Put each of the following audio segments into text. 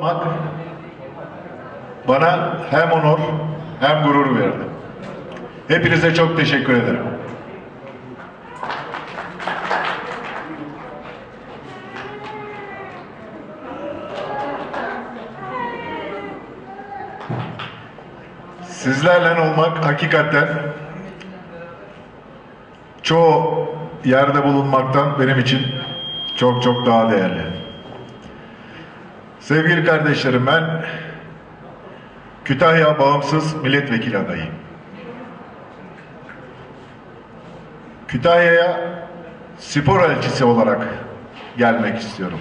olmak bana hem onur hem gurur verdi. Hepinize çok teşekkür ederim. Sizlerle olmak hakikaten çoğu yerde bulunmaktan benim için çok çok daha değerli. Sevgili kardeşlerim ben Kütahya Bağımsız Milletvekili adayıyım. Kütahya'ya spor elçisi olarak gelmek istiyorum.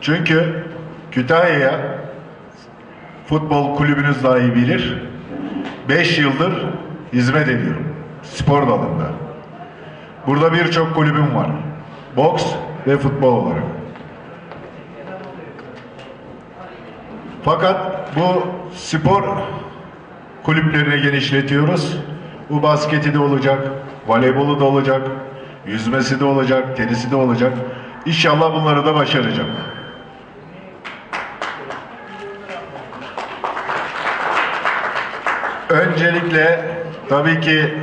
Çünkü Kütahya'ya futbol kulübünüz dahi bilir. 5 yıldır hizmet ediyorum spor dalında. Burada birçok kulübüm var. Boks ve futbol olarak. Fakat bu spor kulüplerini genişletiyoruz. Bu basketi de olacak, voleybolu da olacak, yüzmesi de olacak, tenisi de olacak. İnşallah bunları da başaracağım. Öncelikle tabii ki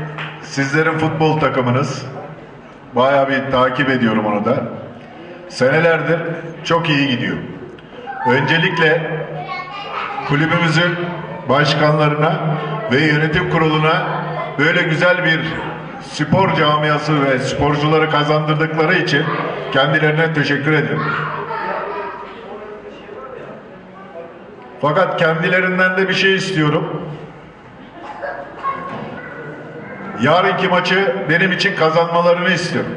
sizlerin futbol takımınız. Bayağı bir takip ediyorum onu da. Senelerdir çok iyi gidiyor. Öncelikle kulübümüzün başkanlarına ve yönetim kuruluna böyle güzel bir spor camiası ve sporcuları kazandırdıkları için kendilerine teşekkür ederim. Fakat kendilerinden de bir şey istiyorum. Yarınki maçı benim için kazanmalarını istiyorum.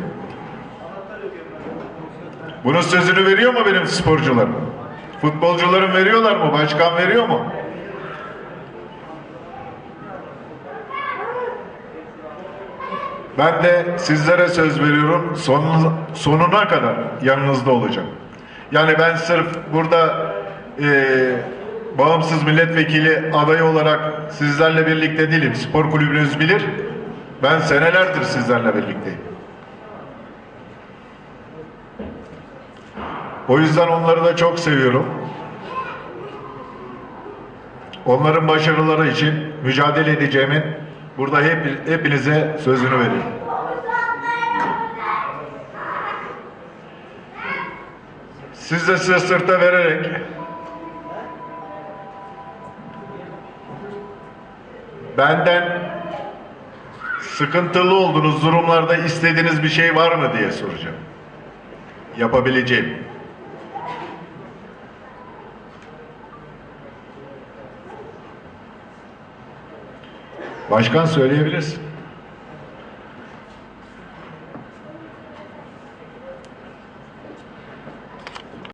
Bunun sözünü veriyor mu benim sporcularım? Futbolcularım veriyorlar mı? Başkan veriyor mu? Ben de sizlere söz veriyorum sonuna, sonuna kadar yanınızda olacağım. Yani ben sırf burada e, bağımsız milletvekili adayı olarak sizlerle birlikte değilim. Spor kulübünüz bilir. Ben senelerdir sizlerle birlikteyim. O yüzden onları da çok seviyorum. Onların başarıları için mücadele edeceğimin burada hep, hepinize sözünü veriyorum. Siz de sırt sırta vererek benden sıkıntılı olduğunuz durumlarda istediğiniz bir şey var mı diye soracağım. Yapabileceğim. Başkan söyleyebilirsin.